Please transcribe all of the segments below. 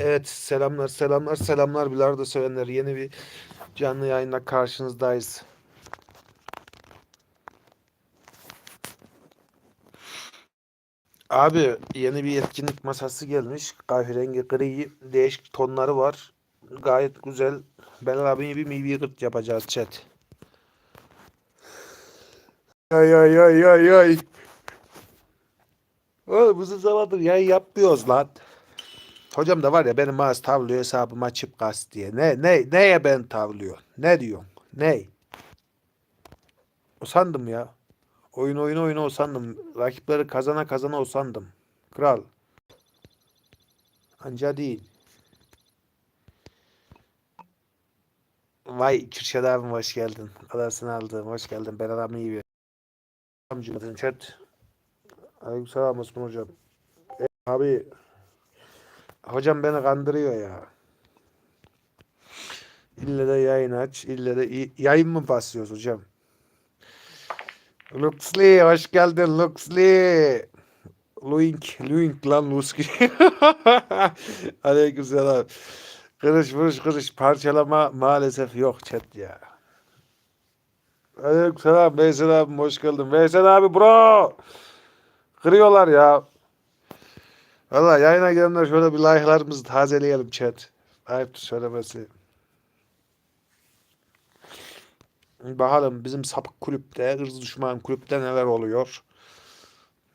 Evet selamlar selamlar selamlar bilardo sevenler yeni bir canlı yayınla karşınızdayız. Abi yeni bir etkinlik masası gelmiş. Kahverengi gri değişik tonları var. Gayet güzel. Belal abi bir mivi gırt yapacağız chat. Ay ay ay ay ay. Oğlum uzun zamandır yayın yapmıyoruz lan. Hocam da var ya benim ağız tavlıyor hesabıma açıp kas diye. Ne ne neye ben tavlıyor? Ne diyorsun? Ne? Usandım ya. Oyun oyun oyun usandım. Rakipleri kazana kazana usandım. Kral. Anca değil. Vay Kürşat abim hoş geldin. Adasını aldım. Hoş geldin. Ben adamı iyi bir. Amcım chat. Aleykümselam Osman hocam. E, abi Hocam beni kandırıyor ya. İlle de yayın aç. ille de yayın mı basıyoruz hocam? Luxley hoş geldin Luxley. Luink, Luink lan Luski. Aleykümselam. Kırış vuruş kırış parçalama maalesef yok chat ya. Aleykümselam Veysel abi hoş geldin. Veysel abi bro. Kırıyorlar ya. Valla yayına gelenler şöyle bir like'larımızı tazeleyelim chat. Ayıptır söylemesi. Bakalım bizim sapık kulüpte, hırs düşman kulüpte neler oluyor.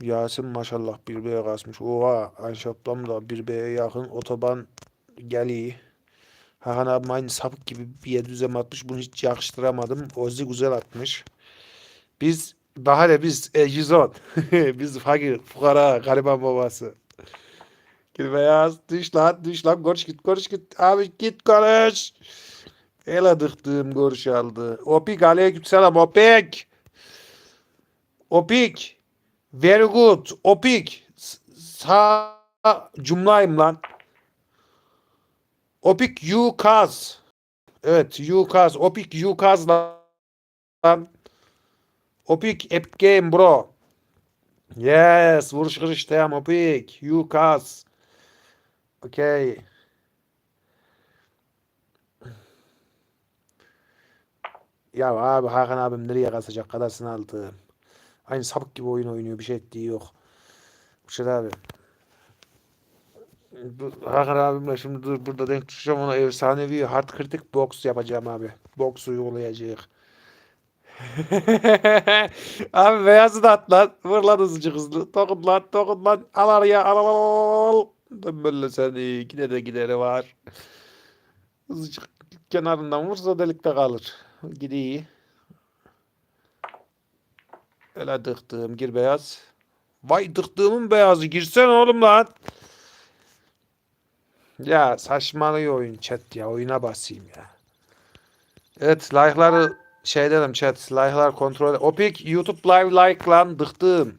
Yasin maşallah bir B'ye kasmış. Oha Ayşe da bir B'ye yakın otoban geliyor. Hakan abim aynı sapık gibi bir yedi düzem atmış. Bunu hiç yakıştıramadım. Ozi güzel atmış. Biz Bahane biz e, 110. biz fakir, fukara, gariban babası. Git beyaz. Düş lan. Düş lan. Konuş git. Konuş git. Abi git konuş. El adıktığım görüş aldı. Opik aleykümselam. Opik. Opik. Very good. Opik. Sağ cumlayım lan. Opik you kaz. Evet you kaz. Opik you kaz lan. Opik Epic Game bro. Yes. Vuruş kırış tamam Opik. You kaz. Okey. Ya abi Hakan abim nereye kasacak kadasını aldı. Aynı sapık gibi oyun oynuyor bir şey ettiği yok. Kuşat abi. Hakan abimle şimdi dur burada denk tutacağım ona efsanevi hard kritik box yapacağım abi. Box uygulayacak. abi beyazı da at lan. Vur lan hızlıcık hızlı. Dokun lan dokun lan. Al araya al al al. Al. Böyle seni gide de gideri var. Hızlıcık kenarından vursa delikte kalır. Gidiyor. Öyle dıktığım gir beyaz. Vay dıktığımın beyazı girsene oğlum lan. Ya saçmalıyor oyun chat ya oyuna basayım ya. Evet like'ları şey dedim chat like'lar kontrol Opik YouTube live like lan dıktım.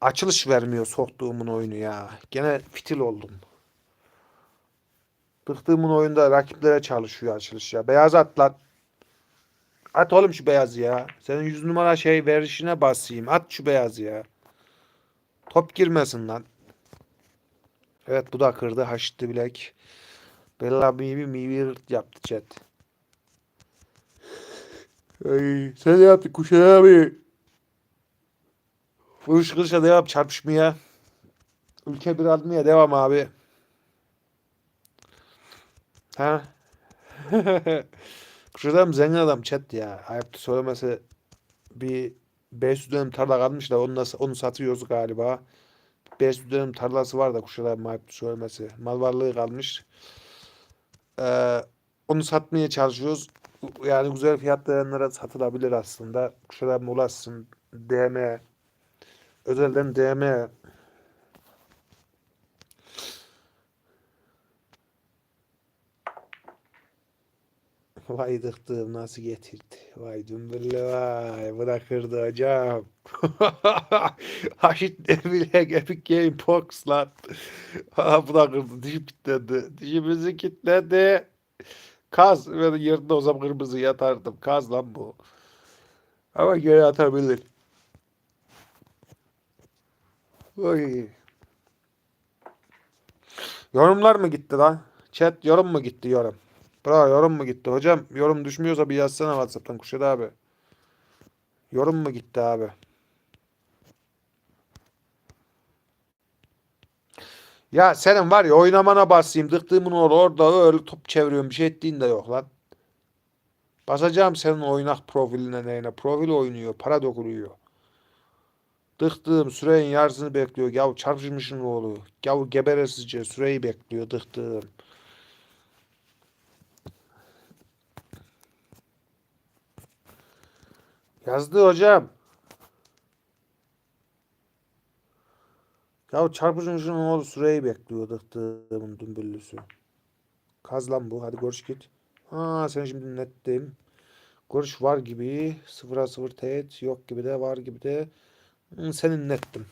Açılış vermiyor soktuğumun oyunu ya. Gene fitil oldum. Dıktığımın oyunda rakiplere çalışıyor açılış ya. Beyaz at lan. At oğlum şu beyazı ya. Senin yüz numara şey verişine basayım. At şu beyazı ya. Top girmesin lan. Evet bu da kırdı. Haşitli bilek. Bella mivi mivi yaptı chat. Ay, sen ne yaptın Kuşan abi? Vuruş kırışa devam çarpışmaya. Ülke bir almaya devam abi. Ha? Kuşan adam zengin adam chat ya. Ayıptır söylemesi bir 500 dönüm tarla kalmış da onu, da, onu satıyoruz galiba. 500 dönüm tarlası var da Kuşadağ ayıptır söylemesi. Mal varlığı kalmış. Ee, onu satmaya çalışıyoruz. Yani güzel fiyatlayanlara satılabilir aslında. Kuşadağ ulaşsın. DM özelden DM Vay dıktığım nasıl getirdi. Vay dümbüllü vay. Bırakırdı hocam. Haşit ne bilek Epic Game Box lan. Bırakırdı. Dişim kilitledi. Dişimizi kilitledi. Kaz. Ben yerinde olsam kırmızı yatardım. Kaz lan bu. Ama geri atabilir. Oy. Yorumlar mı gitti lan? Chat yorum mu gitti yorum? Bro yorum mu gitti? Hocam yorum düşmüyorsa bir yazsana Whatsapp'tan Kuşat abi. Yorum mu gitti abi? Ya senin var ya oynamana basayım dıktığımın orada öyle top çeviriyorum bir şey ettiğin de yok lan. Basacağım senin oynak profiline neyine. Profil oynuyor para dokunuyor. Dıktığım sürenin yarısını bekliyor. Yav çarpışmışın oğlu. Yav geberesizce süreyi bekliyor dıktığım. Yazdı hocam. Ya çarpışmışın oğlu süreyi bekliyor dıktığımın dümbüllüsü. Kaz lan bu. Hadi görüş git. Ha sen şimdi netteyim. Görüş var gibi. Sıfıra sıfır teğet yok gibi de var gibi de. Hı, senin nettim.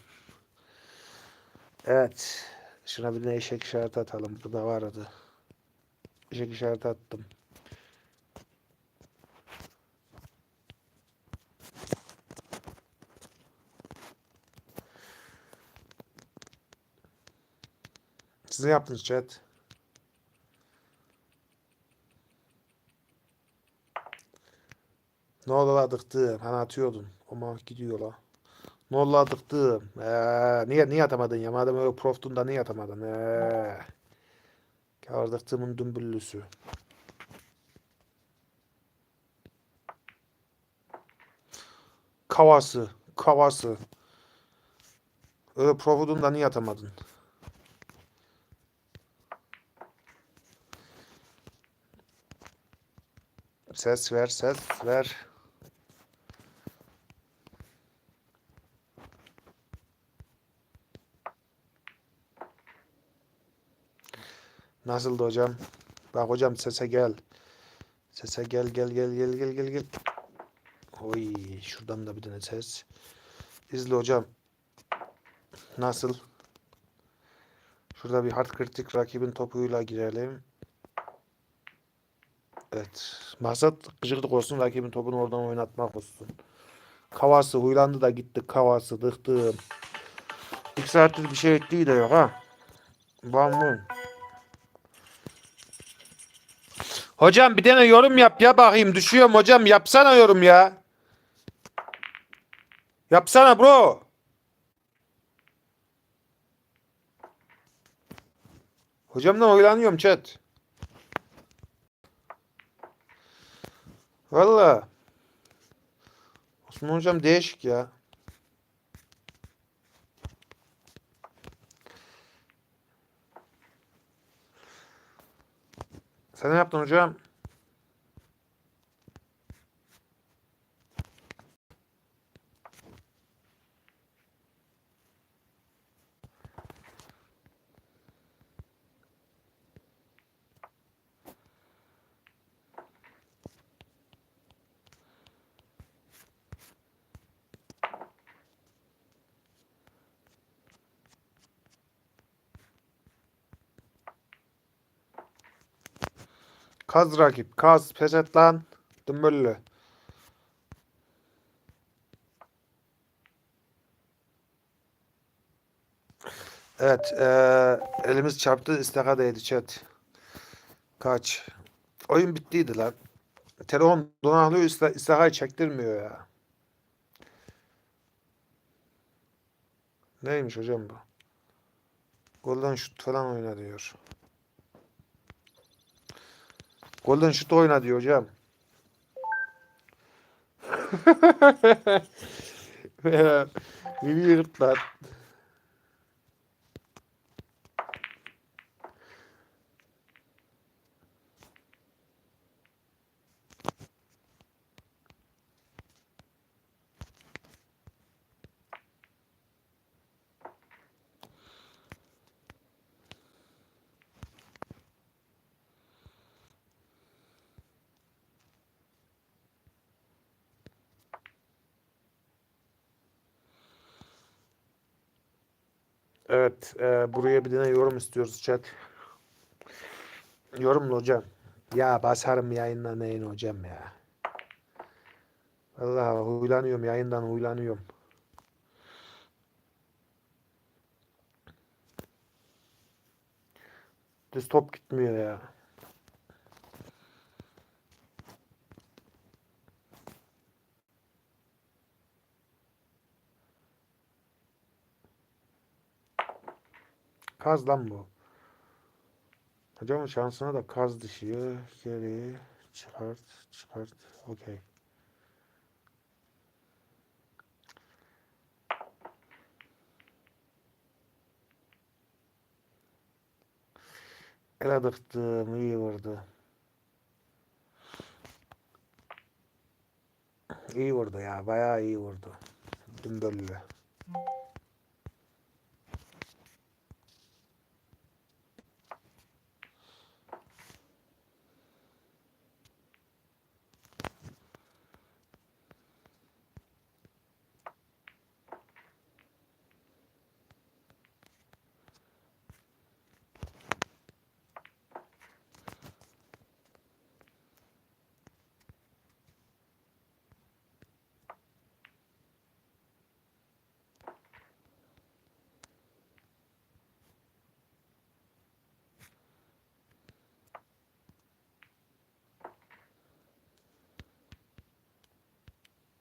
Evet. Şuna bir eşek işareti atalım. Burada vardı. Eşek işareti attım. Siz ne yaptınız chat? Ne oldu la dıktım? Hani atıyordun. Ama gidiyor la. Ne oldu la dıktım? Ee, niye, niye atamadın ya? Madem öyle proftun da niye atamadın? Ee. Kâr dıktımın dümbüllüsü. Kavası. Kavası. Öyle profudun da niye atamadın? Ses ver, ses ver. Nasıldı hocam? Bak hocam sese gel. Sese gel gel gel gel gel gel gel. Oy şuradan da bir tane ses. İzle hocam. Nasıl? Şurada bir hard kritik rakibin topuyla girelim. Evet. Maksat gıcırdık olsun rakibin topunu oradan oynatmak olsun. Kavası huylandı da gitti kavası dıktım. İlk saattir bir şey ettiği de yok ha. Bambum. Hocam bir tane yorum yap ya bakayım. Düşüyorum hocam yapsana yorum ya. Yapsana bro. Hocamdan oylanıyorum chat. Valla. Osman hocam değişik ya. Sen ne yaptın hocam? Kaz rakip. Kaz. Pes lan. Dımbıllü. Evet. eee, elimiz çarptı. İstakadaydı chat. Kaç. Oyun bittiydi lan. Telefon donaklıyor. ista- istakayı çektirmiyor ya. Neymiş hocam bu? Golden şut falan oyna diyor. Golden şut oyna diyor hocam. Beni yırtlar. Evet, e, buraya bir tane yorum istiyoruz chat. Yorumlu hocam. Ya basarım yayından neyin hocam ya. Vallahi huylanıyorum yayından huylanıyorum. Düz top gitmiyor ya. Kaz lan bu. Hocamın şansına da kaz düşüyor. Geri çıkart çıkart. Okey. Ele dıktım. iyi vurdu. İyi vurdu ya. Bayağı iyi vurdu. Dümböllü.